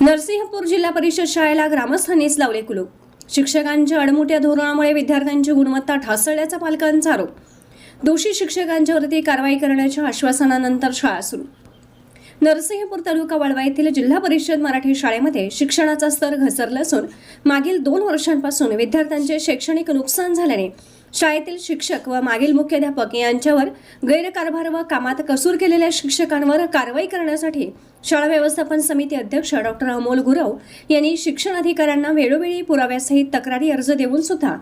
नरसिंहपूर जिल्हा परिषद शाळेला ग्रामस्थांनीच लावले कुलूप. शिक्षकांच्या अडमुट्या धोरणामुळे विद्यार्थ्यांची गुणवत्ता ढासळल्याचा पालकांचा आरोप. दोषी शिक्षकांच्यावरती कारवाई करण्याच्या आश्वासनानंतर शाळा सुरू. नरसिंहपूर तालुका वाळवा येथील जिल्हा परिषद मराठी शाळेमध्ये शिक्षणाचा स्तर घसरला असून मागील दोन वर्षांपासून विद्यार्थ्यांचे शैक्षणिक नुकसान झाल्याने शाळेतील शिक्षक व मागील मुख्याध्यापक यांच्यावर गैरकारभार व कामात कसूर केलेल्या शिक्षकांवर कारवाई करण्यासाठी शाळा व्यवस्थापन समिती अध्यक्ष डॉक्टर अमोल गुरव यांनी शिक्षण अधिकाऱ्यांना वेळोवेळी पुराव्यासहित तक्रारी अर्ज देऊन सुद्धा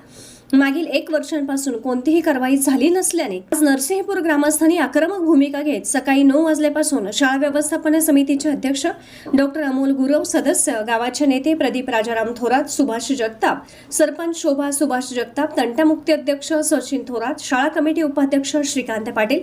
मागील एक वर्षांपासून कोणतीही कारवाई झाली नसल्याने आज नरसिंहपूर ग्रामस्थांनी आक्रमक भूमिका घेत सकाळी नऊ वाजल्यापासून शाळा व्यवस्थापन समितीचे अध्यक्ष डॉक्टर अमोल गुरव सदस्य गावाचे नेते प्रदीप राजाराम थोरात सुभाष जगताप सरपंच शोभा सुभाष जगताप तंटामुक्ती अध्यक्ष सचिन थोरात शाळा कमिटी उपाध्यक्ष श्रीकांत पाटील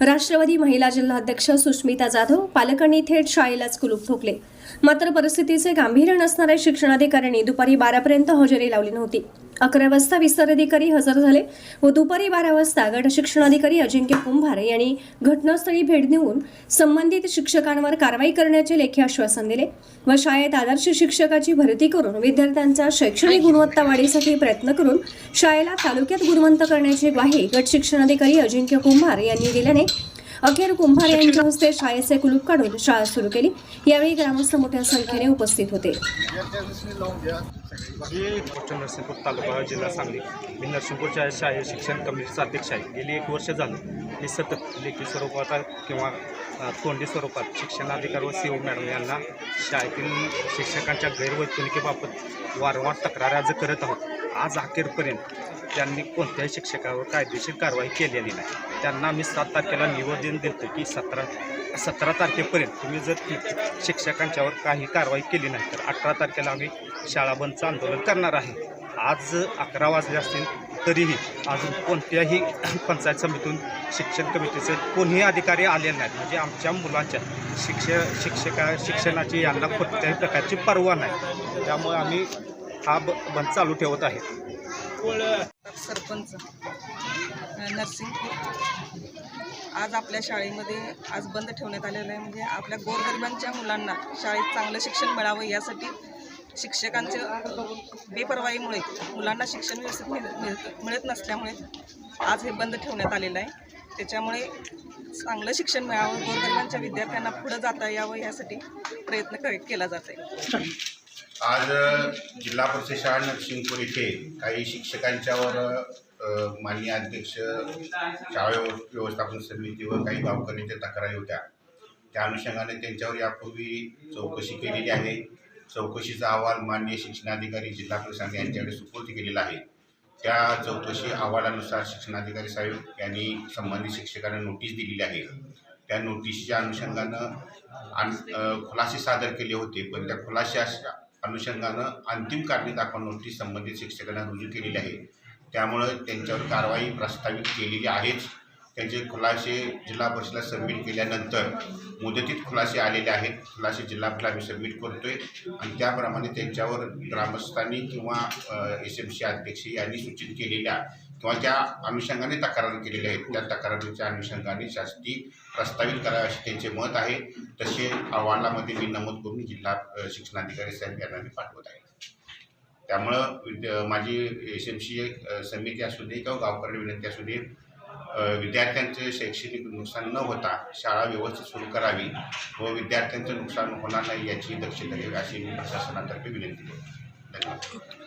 राष्ट्रवादी महिला जिल्हाध्यक्ष सुष्मिता जाधव पालकांनी थेट शाळेलाच कुलूप ठोकले. मात्र परिस्थितीचे गांभीर्य नसणाऱ्या शिक्षणाधिकाऱ्यांनी दुपारी बारापर्यंत हजेरी लावली नव्हती. अकरा वाजता विस्तार अधिकारी हजर झाले व दुपारी बारा वाजता गट शिक्षणाधिकारी अजिंक्य कुंभार यांनी घटनास्थळी भेट देऊन संबंधित शिक्षकांवर कारवाई करण्याचे लेखी आश्वासन दिले व शाळेत आदर्श शिक्षकाची भरती करून विद्यार्थ्यांचा शैक्षणिक गुणवत्ता वाढीसाठी प्रयत्न करून शाळेला तालुक्यात गुणवंत करण्याची ग्वाही गट शिक्षणाधिकारी अजिंक्य कुंभार यांनी दिल्याने अखेर कुंभार यांच्या हस्ते शाळेचे कुलूप काढून शाळा सुरू केली. यावेळी ग्रामस्थ मोठ्या संख्येने उपस्थित होते. नरसिंहपूर तालुका जिल्हा सांगली. मी नरसिंहपूरच्या शाळे शिक्षण कमिटीचा अध्यक्ष आहे. गेली एक वर्ष झालं. मी सतत लेखी स्वरूपात किंवा तोंडी स्वरूपात शिक्षणाधिकारी व सी ओ मॅडम यांना शाळेतील शिक्षकांच्या गैरवर्तणुकीबाबत वारंवार तक्रार अर्ज करत आहोत. आज अखेरपर्यंत त्यांनी कोणत्याही शिक्षकावर कायदेशीर कारवाई केलेली नाही. त्यांना मी सात तारखेला निवेदन देतो की सतरा सतरा तारखेपर्यंत तुम्ही जर शिक्षकांच्यावर काही कारवाई केली नाही तर अठरा तारखेला आम्ही शाळा बंदचं आंदोलन करणार आहे. आज अकरा वाजले असतील तरीही अजून कोणत्याही पंचायत समितीतून शिक्षण कमिटीचे कोणीही अधिकारी आले नाहीत. म्हणजे आमच्या मुलांच्या शिक्ष शिक्षका शिक्षणाची यांना कोणत्याही प्रकारची पर्वा नाही. त्यामुळे आम्ही हा ब बंद चालू ठेवत आहे. सरपंच नर्सिंग. आज आपल्या शाळेमध्ये आज बंद ठेवण्यात आलेलं आहे. म्हणजे आपल्या गोरगरिबांच्या मुलांना शाळेत चांगलं शिक्षण मिळावं यासाठी शिक्षकांच्या बेपर्वाईमुळे मुलांना शिक्षण व्यवस्थित मिळ मिळत मिळत नसल्यामुळे आज हे बंद ठेवण्यात आलेलं आहे. त्याच्यामुळे चांगलं शिक्षण मिळावं गोरगरिबांच्या विद्यार्थ्यांना पुढं जाता यावं यासाठी प्रयत्न केला जात आहे आज जिल्हा परिषद शाळा नरसिंहपूर येथे काही शिक्षकांच्यावर माननीय अध्यक्ष शाळा व्यवस्थापन समितीवर काही गावकऱ्यांच्या तक्रारी होत्या. त्या अनुषंगाने त्यांच्यावर यापूर्वी चौकशी केलेली आहे. चौकशीचा अहवाल माननीय शिक्षणाधिकारी जिल्हा परिषद यांच्याकडे सुपूर्द केलेला आहे. त्या चौकशी अहवालानुसार शिक्षणाधिकारी साहेब यांनी संबंधित शिक्षकांना नोटीस दिलेली आहे. त्या नोटीसच्या अनुषंगानं आन खुलासे सादर केले होते पण त्या खुलाशा अनुषंगानं अंतिम कारणे दाखवा नोटीस संबंधित शिक्षकांना रुजू केलेली आहे. त्यामुळं त्यांच्यावर कारवाई प्रस्तावित केलेली आहेच. त्यांचे खुलासे जिल्हा परिषदेला सबमिट केल्यानंतर मुदतीत खुलासे आलेले आहेत. खुलासे जिल्हा परिषद आम्ही सबमिट आहे आणि त्याप्रमाणे त्यांच्यावर ग्रामस्थांनी किंवा एस एम सी अध्यक्ष यांनी सूचित केलेल्या किंवा ज्या अनुषंगाने तक्रार केलेल्या आहेत त्या तक्रारीच्या अनुषंगाने शासकीय प्रस्तावित करावे असे त्यांचे मत आहे. तसे अहवालामध्ये मी नमूद करून जिल्हा शिक्षणाधिकारी साहेब यांना मी पाठवत आहे. त्यामुळं विद्या माझी एस एम सी समिती असू दे किंवा गावकरी विनंती असू दे विद्यार्थ्यांचे शैक्षणिक नुकसान न होता शाळा व्यवस्थित सुरू करावी व विद्यार्थ्यांचं नुकसान होणार नाही याची दक्षता घ्यावी अशी मी प्रशासनातर्फे विनंती करतो. धन्यवाद.